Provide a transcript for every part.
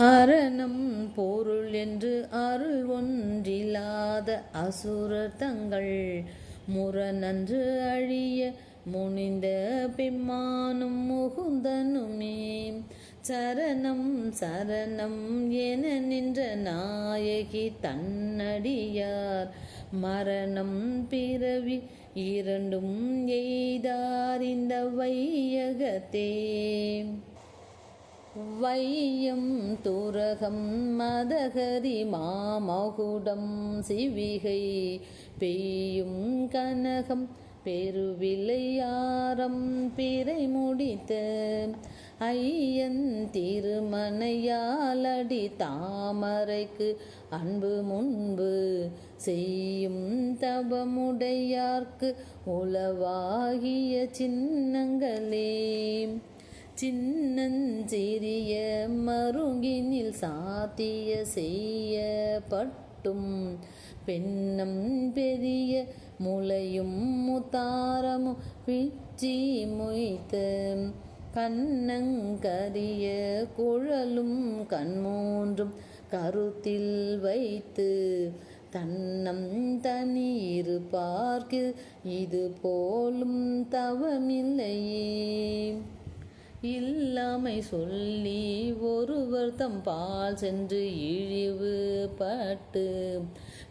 அரணம் பொருள் என்று அருள் ஒன்றில்லாத அசுரர் தங்கள் முரணன்று அழிய முனிந்த பிம்மானும் முகுந்தனுமே. சரணம் சரணம் என நின்ற நாயகி தன்னடியார். மரணம் பிறவி இரண்டும் எய்தார் இந்த வையகத்தே. வையம் துரகம் மதகரி மாமகுடம் சிவிகை பெய்யும் கனகம் பெருவிளையாரம் பிறை முடித்த ஐயன் திருமணையாலடி தாமரைக்கு அன்பு முன்பு செய்யும் தபமுடையார்க்கு உளவாகிய சின்னங்களே. சின்னஞ்சிறிய மருங்கினில் சாத்திய செய்யப்பட்டும். பெண்ணம் பெரிய முளையும் முத்தாரமும் பிச்சி மொய்த்த கண்ணங்கரிய குழலும் கண்மூன்றும் கருத்தில் வைத்து தன்னம் தனி இருப்பார்க்கு இது போலும் தவமில்லையே. இல்லாமை சொல்லி ஒருவர் தம் பால் சென்று இழிவு பட்டு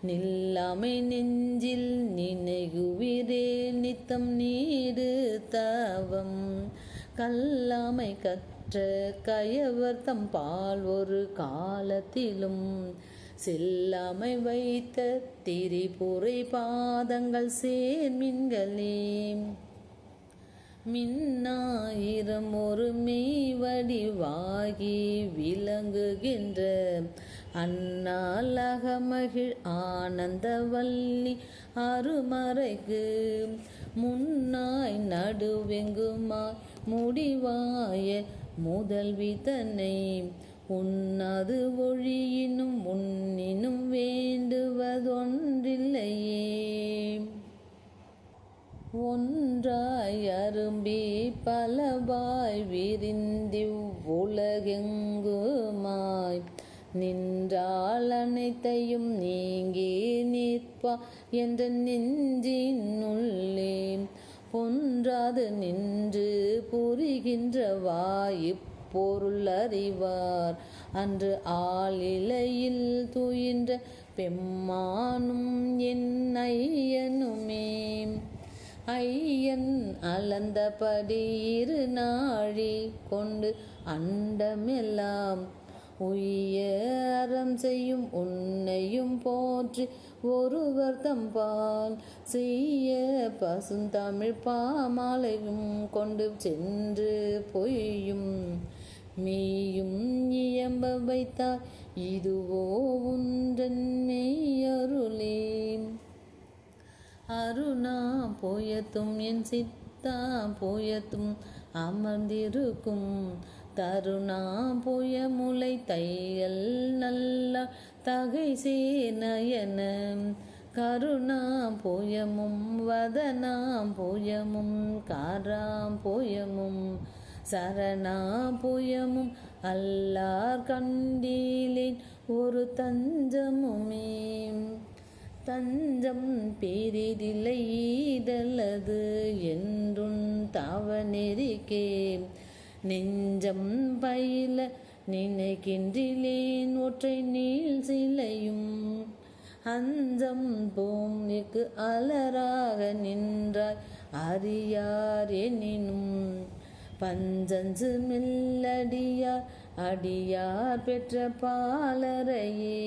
நில்லாமை நெஞ்சில் நினைகுவிரே நித்தம் நீடு தவம். கல்லாமை கற்ற கயவர் தம் பால் ஒரு காலத்திலும் செல்லாமை வைத்த திரிபுரை பாதங்கள் சேர்மின்களே. மின்னாயிரம் ஒரு மெய் வடிவாகி விளங்குகின்ற அகமகிழ் ஆனந்தவல்லி அருமறைக்கு. முன்னாய் நடுவெங்குமாய் முடிவாய முதல்வி தன்னை உன்னது ஒழியினும் உன்னினும் வேண்டுவதொன் பலவாய் விரிந்தி உலகெங்குமாய். நின்றால் அனைத்தையும் நீங்கி நிற்பா என்ற நெஞ்சினுள்ளே பொன்றாது நின்று புரிகின்ற வாயிப்பொருள் அறிவார். அன்று ஆளிலையில் துயின்ற பெம்மானும் என் ஐயனுமே ஐயன் அலந்தபடி இரு நாழி கொண்டு அண்டமெல்லாம் உய்ய அறம் செய்யும் உன்னையும் போற்றி ஒருவர் தம்பால் செய்ய பசுந்தமிழ் பாமாலையும் கொண்டு சென்று பொய்யும் மெய்யும் இயம்ப வைத்தார். இதுவோ உன்றன் மெய்யருளேன். அருணா போயத்தும் என் சித்தா போயத்தும் அமர்ந்திருக்கும். தருணா போய முளை தையல் நல்ல தகை சேனயன. கருணா போயமும் வதனாம் போயமும் காராம் போயமும் சரணா போயமும் அல்லார் கண்டீலேன் ஒரு தஞ்சமுமே. தஞ்சம் பெரிதில்லை ஈதல்லது என்றும் தவநெறிக்கே நெஞ்சம் பயில நினைக்கின்றிலேன் ஒற்றை நீள் சிலையும். அஞ்சம் பூமிக்கு அலராக நின்றாய் அறியார் எனினும். பஞ்சஞ்சு மில்லடியார் அடியார் பெற்ற பாலரையே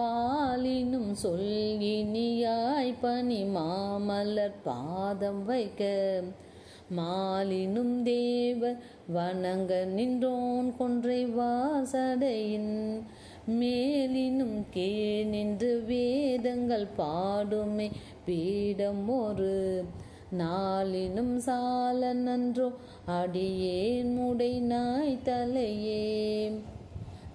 பாலினும் சொல்லினியாய் பனி மாமலர் பாதம் வைக்க. மாலினும் தேவர் வணங்க நின்றோன் கொன்றை வாசடையின். மேலினும் கே நின்று வேதங்கள் பாடுமே பீடம் ஒரு. நாளினும் சால நன்றோ அடியேன் முடை நாய் தலையே.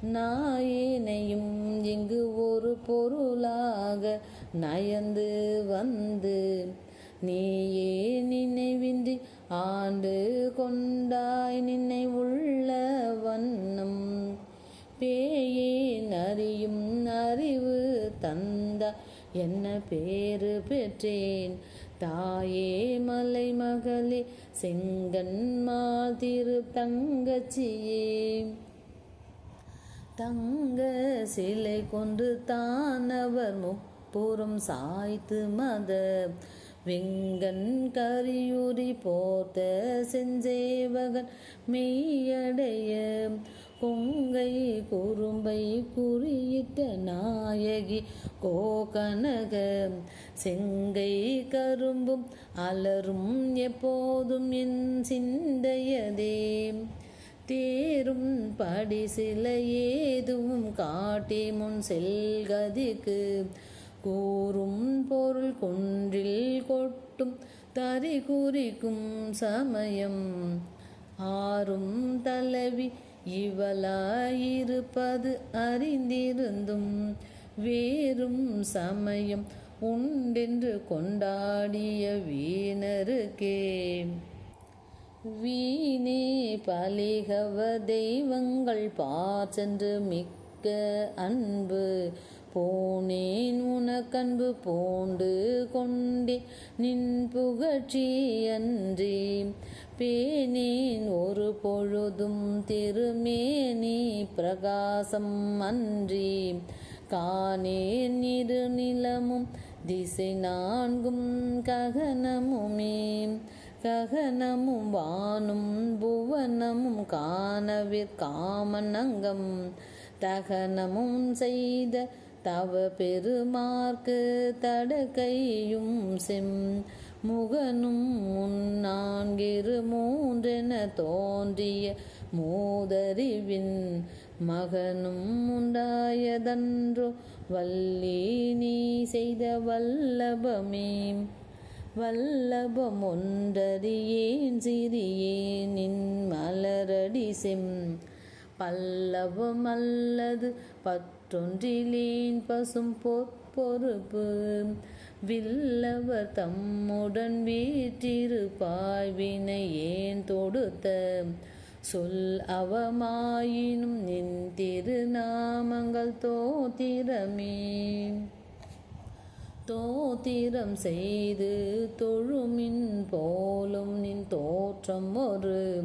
நாயினையும் இங்கு ஒரு பொருளாக நயந்து வந்து நீயே நினைவின்றி ஆண்டு கொண்டாய் நினை உள்ள வண்ணம். பேயே அறியும் அறிவு தந்த என்ன பேரு பெற்றேன்? தாயே மலை மகளே செங்கன் மாதிரு தங்கச்சியே. தங்க சிலை கொண்டு தானவர் முப்புறம் சாய்த்து மத வெங்கன் கரியுரி போத்த செஞ்சேவகன் மெய்யடைய கொங்கை குறும்பை குறியிட்ட நாயகி கோகனக செங்கை கரும்பும் அலரும் எப்போதும் என் சிந்தையதே. தேரும் படி சில ஏதும் காட்டி முன் செல்கதிக்கு கூறும் பொருள் கொன்றில் கொட்டும் தறி குறிக்கும் சமயம். ஆறும் தலைவி இவளாயிருப்பது அறிந்திருந்தும் வேறும் சமயம் உண்டென்று கொண்டாடிய வீணருக்கே. வீணே பலிகவ தெய்வங்கள் பாச்சென்று மிக்க அன்பு. போனேன் உனக்கன்பு பூண்டு கொண்டே நின் புகழ்ச்சி அன்றி. பேனேன் ஒரு பொழுதும் திருமேனி பிரகாசம் அன்றி. காணேன் இரு நிலமும் திசை நான்கும் ககனமுமே. ககனமும் வானும் புவனமும் காணவிற் காமனங்கம் தகனமும் செய்த தவ பெருமார்க்கு தடக்கையும் செம். முகனும் முன்னான்கிரு மூன்றென தோன்றிய மூதறிவின் மகனும் உண்டாயதன்றோ வள்ளி நீ செய்த வல்லபமே. வல்லபம் ஒன்றறியேன் சிறியேன் மலரடி செம். பல்லவம் அல்லது பற்றொன்றிலேன் பசும் பொறுப்பு. வில்லவர் தம்முடன் வீற்றிருப்பாய் வினை ஏன் தொடுத்த. சொல் அவமாயினும் நின் திருநாமங்கள் தோத்திரமே தோத்திரம் செய்து தொழுமின் போலும் நின் தோற்றம் ஒரு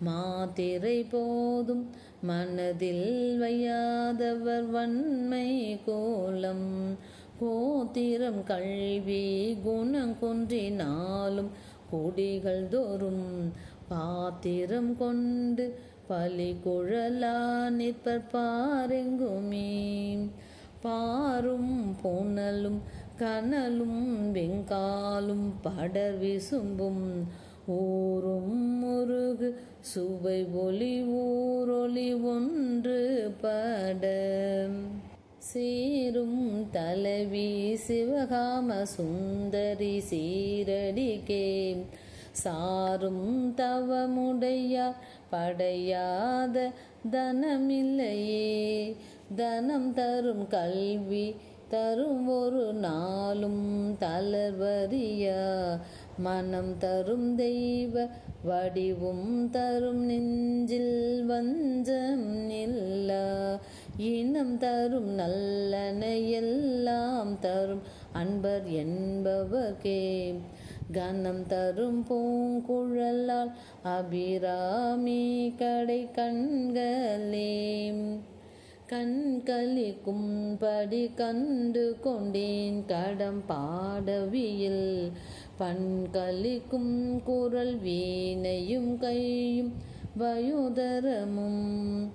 மாத்திரை போதும். மனதில் வையாதவர் வன்மை கோலம். கோத்திரம் கல்வி குணம் குன்றினாலும் கொடிகள் தோறும் பாத்திரம் கொண்டு பலி குழலா நிற்பர் பாருங்குமே. பாரும் புனலும் கனலும் வெங்காலும் படர் விசும்பும் ஊரும் முருகு சுவை ஒளி ஊரொளி ஒன்று பட. சீரும் தலைவி சிவகாம சுந்தரி சீரடிக்கே சாரும் தவமுடையார் படையாத தனமில்லையே. தனம் தரும் கல்வி தரும் ஒரு நாளும் தளர்வரியா மனம் தரும் தெய்வ வடிவும் தரும் நெஞ்சில் வஞ்சம் இல்லா? இனம் தரும் நல்லன எல்லாம் தரும் அன்பர் என்பவர்கே கனம் தரும் பூங்குழலால் அபிராமி கடை கண்களே. கண் கலிக்கும்படி கண்டு கொண்டேன். கடம் பாடவியில் பண் கலிக்கும் குரல் வீணையும் கையும் வயோதரமும்.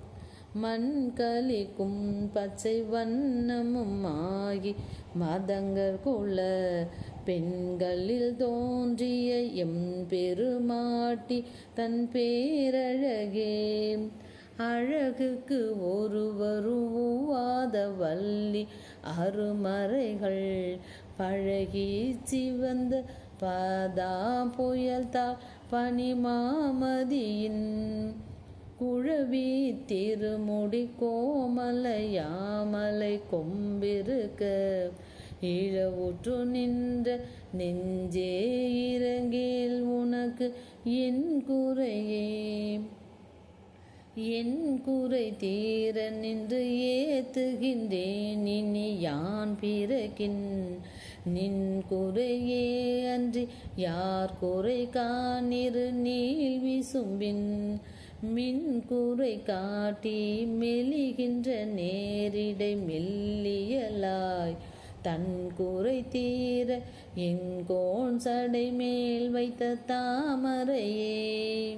மண் கலிக்கும் பச்சை வண்ணமும் ஆகி மதங்கற்குள்ள பெண்களில் தோன்றிய எம் பெருமாட்டி தன் பேரழகே. அழகுக்கு ஒருவரும் ஒவ்வாத வள்ளி அருமறைகள். பழகி சிவந்த பதா புயல் தாள் பனிமாமதியின் குழவி திருமுடி கோமலையாமலை கொம்பிருக்க. இழவுற்று நின்ற நெஞ்சே இறங்கில் உனக்கு என் குறையே. என் குறை தீர நின்று ஏத்துகின்றேன். இனி யான் பிறகின் நின் குறையே அன்றி யார் குறை காணிரு நீள் விசும்பின். மின் குறை காட்டி மெலிகின்ற நேரிடை மெல்லியலாய். தன் குறை தீர எங்கோன் சடை மேல் வைத்த தாமரையே.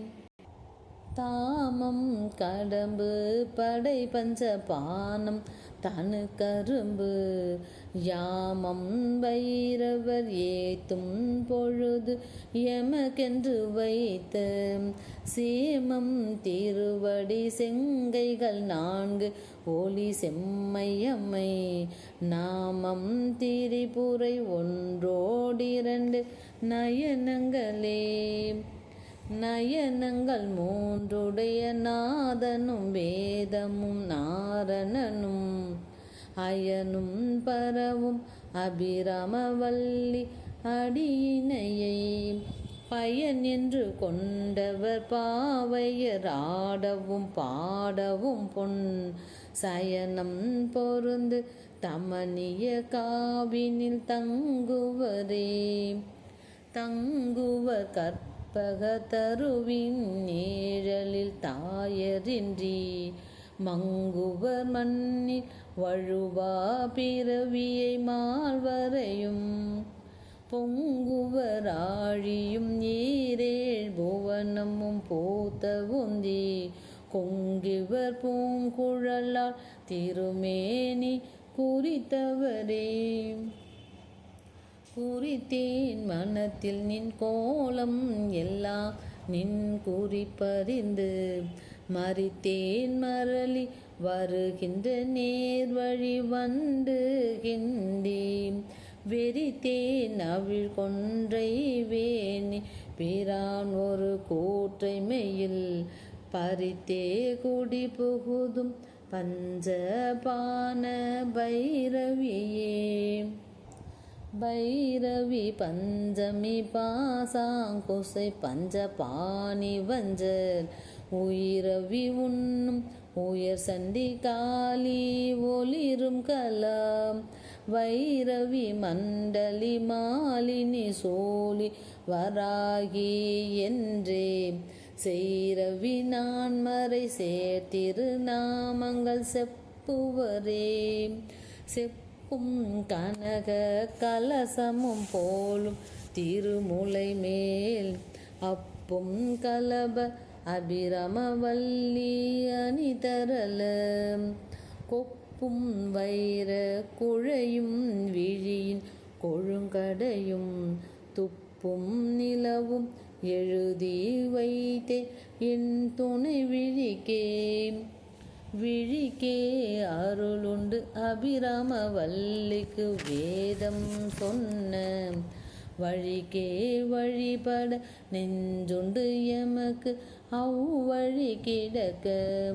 தாமம் கடம்பு படை பஞ்ச பானம் தனு கரும்பு யாமம் வைரவர் ஏத்தும் பொழுது எமக்கென்று வைத்த சேமம் திருவடி செங்கைகள் நான்கு ஒளி செம்மையம்மை நாமம் திரிபுரை ஒன்றோடிரண்டு நயனங்களே. நயனங்கள் மூன்றுடைய நாதனும் வேதமும் நாரணனும் அயனும் பரவும் அபிராமவல்லி அடியினையை. பயன் என்று கொண்டவர் பாவையர் ஆடவும் பாடவும் பொன் சயனம் பொருந்து தமனிய காவினில் தங்குவரே கற்ப பகதருவின் நிழலில் தாயரின்றி மங்குவர் மண்ணில் வழுவா பிறவியை மால்வரையும் பொங்குவர் ஆழியும் நீரேழ் புவனமும் போத்த உந்தி கொங்கிவர் பூங்குழலால் திருமேனி குறித்தவரே. குறித்தேன் மனத்தில் நின் கோலம் எல்லாம் நின் குறிப்பறிந்து மறித்தேன் மரளி வருகின்ற நேர் வழி வந்து கின்றேன் வெறித்தேன் அவிழ் கொன்றை வேணி பிரான் ஒரு கூற்றை மெயில் பறித்தே குடி புகுதும் பஞ்சபான பைரவி பைரவி பஞ்சமி பாசாங்குசை பஞ்சபாணி வஞ்சர் உயிரவி உண்ணும் உயர் சண்டி காளி ஒளிரும் கலாம். வைரவி மண்டலி மாலினி சோழி வராகி என்றே. செய்ரவி நான்மறை சேர்த்திரு நாமங்கள் செப்புவரே. செப்பும் கனக கலசமும் போலும் திருமுலை மேல். அப்பும் கலப அபிரமவல்லி அணிதரல கொப்பும் வைர குழையும் விழியின் கொழுங்கடையும். துப்பும் நிலவும் எழு அபிராம அபிராமவல்லிக்கு வேதம் சொன்ன வழிக்கே வழிபட நெஞ்சுண்டு எமக்கு அவ்வழி கிடக்க.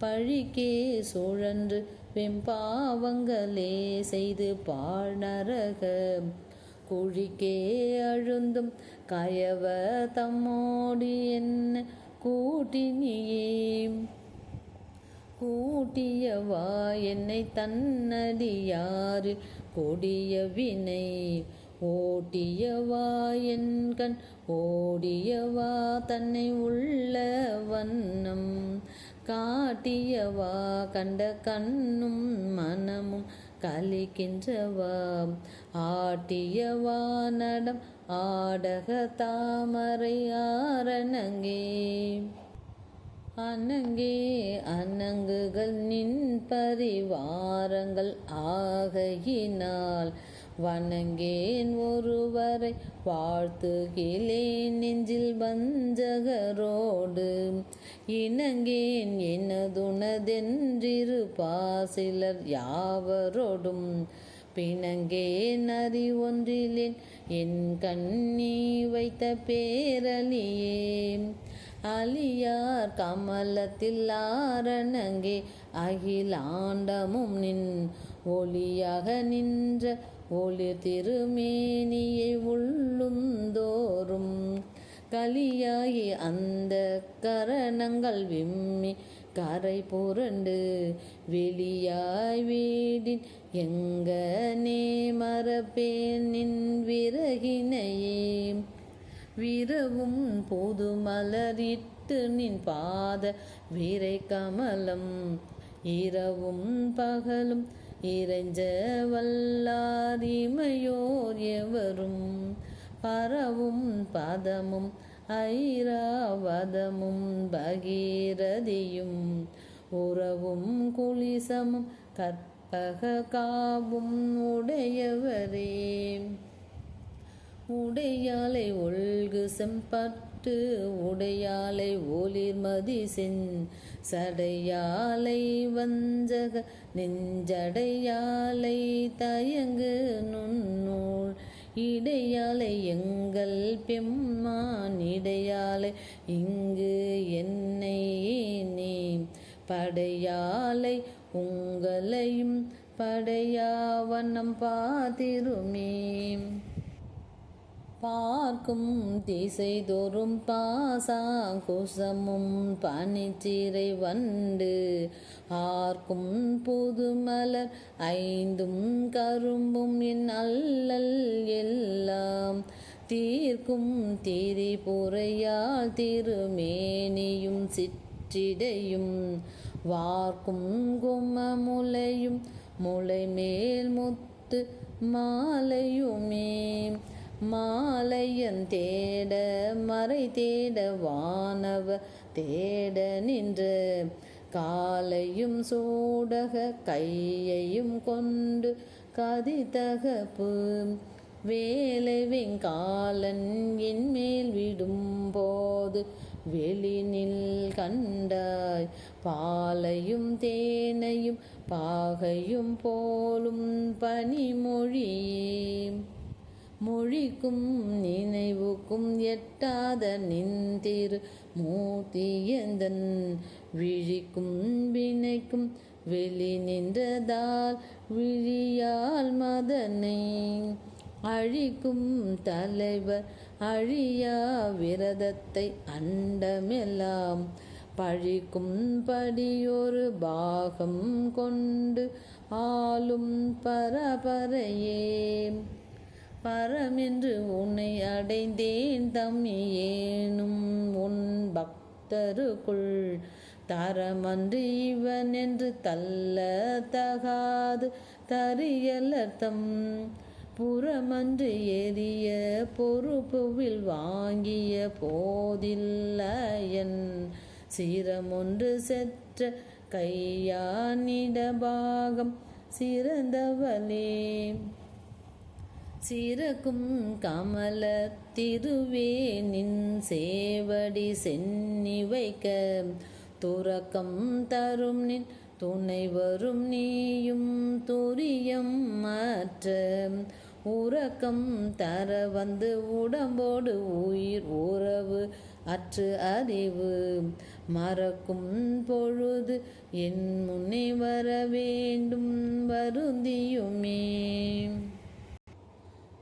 பழிக்கே சுழன்று வெம்பாவங்களே செய்து பாழ்நரக குழிக்கே அழுந்தும் கயவ தம்மோடி என்ன கூட்டினியே. கூட்டியவா? என்னை தன்னடியாறு கொடிய வினை ஓட்டியவா? என்கண் ஓடியவா? தன்னை உள்ள வண்ணம் காட்டியவா? கண்ட கண்ணும் மனமும் கலிக்கின்றவா? ஆட்டியவா? நடம் ஆடக தாமரை ஆரணங்கே. அனங்கே அனங்குகள் நின் பரிவாரங்கள் ஆகையினால் வணங்கேன் ஒருவரை வாழ்த்துகிலேன் நெஞ்சில் வஞ்சகரோடு. இணங்கேன் எனதுனதென்றிரு பாசிலர் யாவரோடும். பிணங்கேன் அறிவொன்றிலேன் என் கண்ணி வைத்த பேரலியே அலியார் கமலத்தில் ஆரணங்கே அகிலாண்டமும் நின் ஒளியாக நின்ற ஒளி திருமேனியை உள்ளுந்தோறும் கலியாகி அந்த கரணங்கள் விம்மி கரை புரண்டு வெளியாய் வீடின் எங்கனே மரப்பேன் நின் விறகினையே. விரவும் புது மலரிட்டு நின் பாத வீரை கமலம் இரவும் பகலும் இறைஞ்ச வல்லாரிமையோர் எவரும். பரவும் பதமும் ஐராவதமும் பகீரதியும். உறவும் குளிசமும் கற்பக காவும் உடையவரே. உடையாலை ஒழ்கு செம்பட்டு உடையாலை ஒளிர்மதி சென் சடையாலை வஞ்சக நெஞ்சடையாலை தயங்கு நுண்ணூல். இடையாலை எங்கள் பெம்மான் இடையாலை இங்கு என்னை நீ. படையாலை உங்களையும் படையாவண்ணம் பாதிருமே பார்க்கும் திசை தோறும் பாசாங்குசமும் பனிச்சிறை வண்டு. ஆர்க்கும் புதுமலர் ஐந்தும் கரும்பும் என் அல்லல் எல்லாம். தீர்க்கும் திரிபுரையால் திருமேனியும் சிற்றிடையும். வார்க்கும் குமமுலையும் முளை மேல் முத்து மாலையுமே. மாலையன் தேட மறை தேட வானவ தேட நின்று காலையும் சூடக கையையும் கொண்டு கதிதகப்பு வேலை வெங்காலன் என்மேல் விடும்போது வெளினில் கண்டாய் பாலையும் தேனையும் பாகையும் போலும் பனிமொழியே மொழிக்கும் நினைவுக்கும் எட்டாத நின்திரு மூர்த்தியந்தன். விழிக்கும் வினைக்கும் வெளி நின்றதால் விழியால் மதனை. அழிக்கும் தலைவர் அழியா விரதத்தை அண்டமெல்லாம். பழிக்கும் படியொரு பாகம் கொண்டு ஆளும் பரபரையே. பரமென்று உன்னை அடைந்தேன் தம்மியேனும் உன் பக்தருக்குள். தரமன்று இவன் என்று தள்ள தகாது தரியலர்த்தம் புறமன்று எரிய பொறுப்புவில் வாங்கிய போதில்லையன். சிரமொன்று செற்ற கையானிடபாகம் சிறந்தவனே சிறக்கும் கமல திருவே நின் சேவடி சென்னி வைக்க. துறக்கம் தரும் நின் துணை வரும் நீயும் துரியம் மாற்ற உறக்கம் தர வந்து உடம்போடு உயிர் உறவு அற்று அறிவு. மறக்கும் பொழுது என் முன்னே வர வேண்டும் வருந்தியுமே.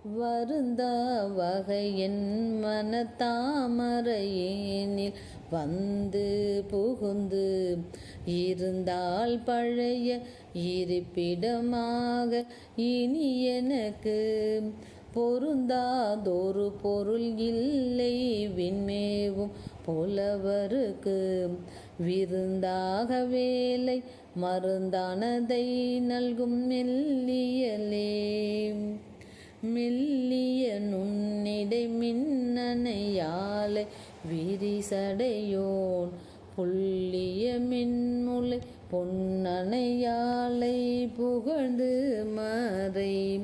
வருந்தா வகையின் மனத்தாமரையேனில் வந்து புகுந்து இருந்தால் பழைய இருப்பிடமாக இனி எனக்கு பொருந்தாதொரு பொருள் இல்லை விண்மேவும் புலவருக்கு. விருந்தாக வேலை மருந்தானதை நல்கும் மெல்லியலே. மெல்லிய நுண்ணிடை மின்னணையாலை விரிசடையோன். புள்ளிய மின்முலை பொன்னணையாலை புகழ்ந்து மறை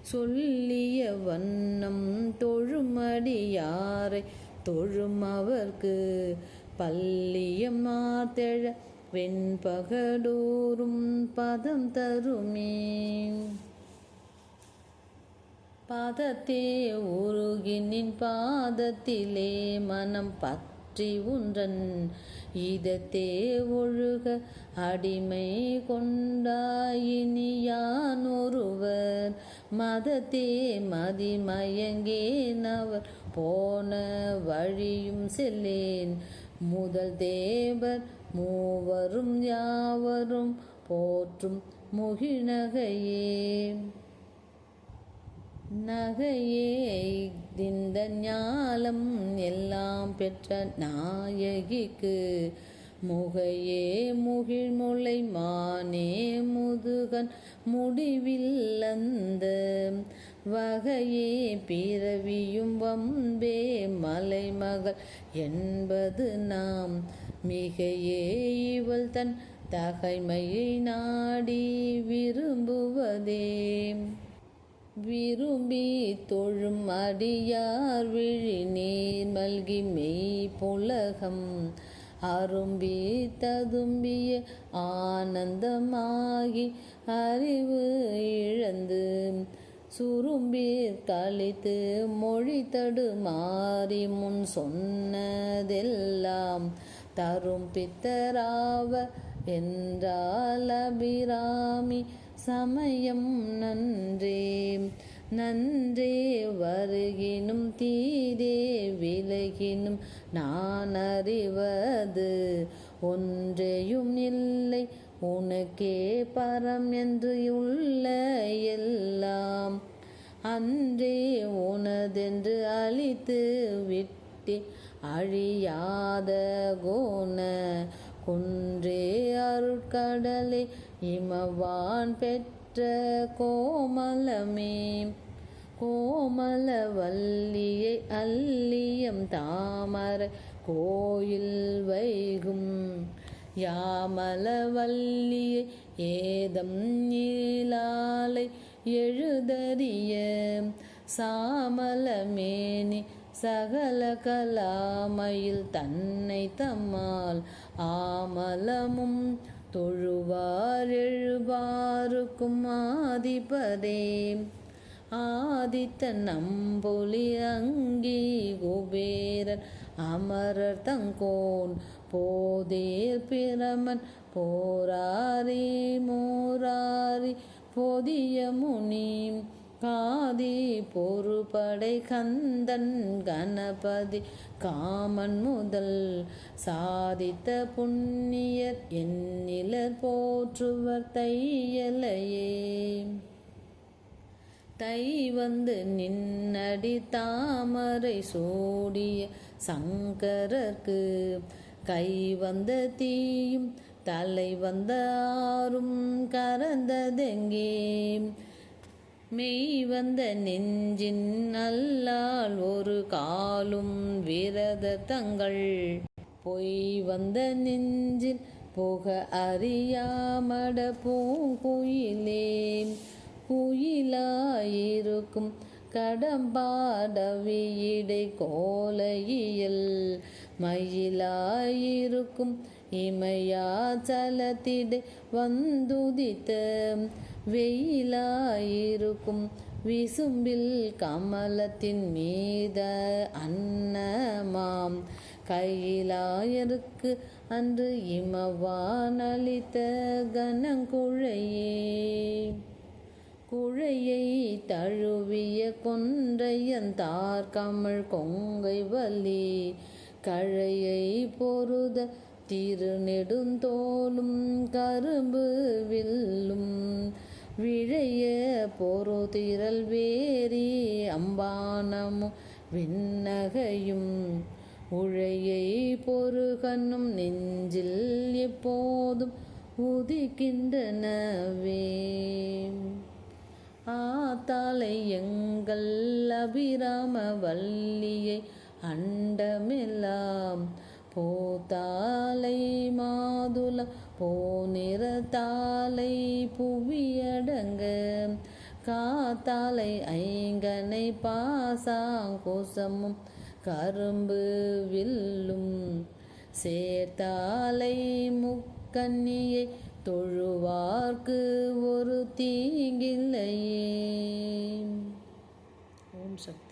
சொல்லிய வண்ணம் தொழுமடியாரை தொழும் அவர்க்கு பல்லியம் மாத்தெழ வெண்பகடோறும் பதம் தருமே பாதத்தே உருகினின் பாதத்திலே மனம் பற்றி உன்றன். இதத்தே ஒழுக அடிமை கொண்டாயினியான் ஒருவர். மதத்தே மதிமயங்கேன் அவர் போன வழியும் செல்லேன். முதல் தேவர் மூவரும் யாவரும் போற்றும் முகிழகையே நகையே இந்த ஞாலம் எல்லாம் பெற்ற நாயகிக்கு முகையே முகிழ்முளை மானே முதுகன் முடிவில்லந்த வகையே பிறவியும் வம்பே மலைமகள் என்பது நாம் மிகையே இவள் தன் தகைமையை நாடி விரும்புவதே. விரும்பி தொழும் அடியார் விழி நீர் மல்கி மெய் புலகம். அரும்பி ததும்பிய ஆனந்தமாகி அறிவு இழந்து சுரும்பி கழித்து மொழி தடுமாறி முன் சொன்னதெல்லாம் தரும் பித்தராவ என்றால் அபிராமி சமயம் நன்றே. நன்றே வருகினும் தீரே விலகினும் நான் அறிவது ஒன்றையும் இல்லை. உனக்கே பரம் என்று உள்ள எல்லாம் அன்றே உனதென்று அழித்து விட்டே அழியாத கோண குன்றே அருட்கடலை இமவான் பெற்ற கோமலமே கோமலவல்லியை அல்லியம் தாமர கோயில் வைகும். யாமலவல்லியை ஏதம் நீலாலை எழுதறிய சாமலமேனி சகல கலாமையில் தன்னை தம்மால் ஆமலமும் தொழுவார் எழுவாருக்கும் ஆதிபதே ஆதித்த நம்பொலி அங்கி குபேரன் அமரர் தங்கோன் போதேர் பிரமன் போராரி மோராரி போதிய முனி காதி பொறுபடை கந்தன் கணபதி காமன் முதல் சாதித்த புண்ணியர் எண்ணிலர் போற்றுவர் தையலையே. தை வந்து நின்னடி தாமரை சூடிய சங்கரர்க்கு கை வந்த தீயும் தலை வந்த ஆறும் கறந்ததெங்கே மெய் வந்த நெஞ்சின் நல்லால் ஒரு காலும் விரத தங்கள். பொய் வந்த நெஞ்சில் புக அறியாமட பூங்குயிலே குயிலாயிருக்கும் கடம்பாடவியிடை கோலையில். மயிலாயிருக்கும் இமையா இமையாச்சலத்திடை வந்துதித்த. வெயிலாயிருக்கும். விசும்பில் கமலத்தின் மீத அன்னமாம். கையிலாயருக்கு அன்று இமவான் அளித்த கனங்குழையே. குழையை தழுவிய கொன்றையந்தார் கமிழ் கொங்கை வலி கழையை பொருத திருநெடுந்தோலும் கரும்பு வில்லும். விழைய பொறுதிரல் வேரி அம்பானமும் விண்ணகையும் உழையை பொறுகனும் நெஞ்சில் எப்போதும் உதிக்கின்றனவே. ஆத்தாலை எங்கள் அபிராம வள்ளியை அண்டமெல்லாம் போத்தாலை மாதுள போனிறத்தாலை புவியடங்க காத்தாலை ஐங்கனை பாசாங்கோசமும் கரும்பு வில்லும் சேர்த்தாலை முக்கண்ணியை தொழுவார்க்கு ஒரு தீங்கில்லையே. ஓம் சக்தி.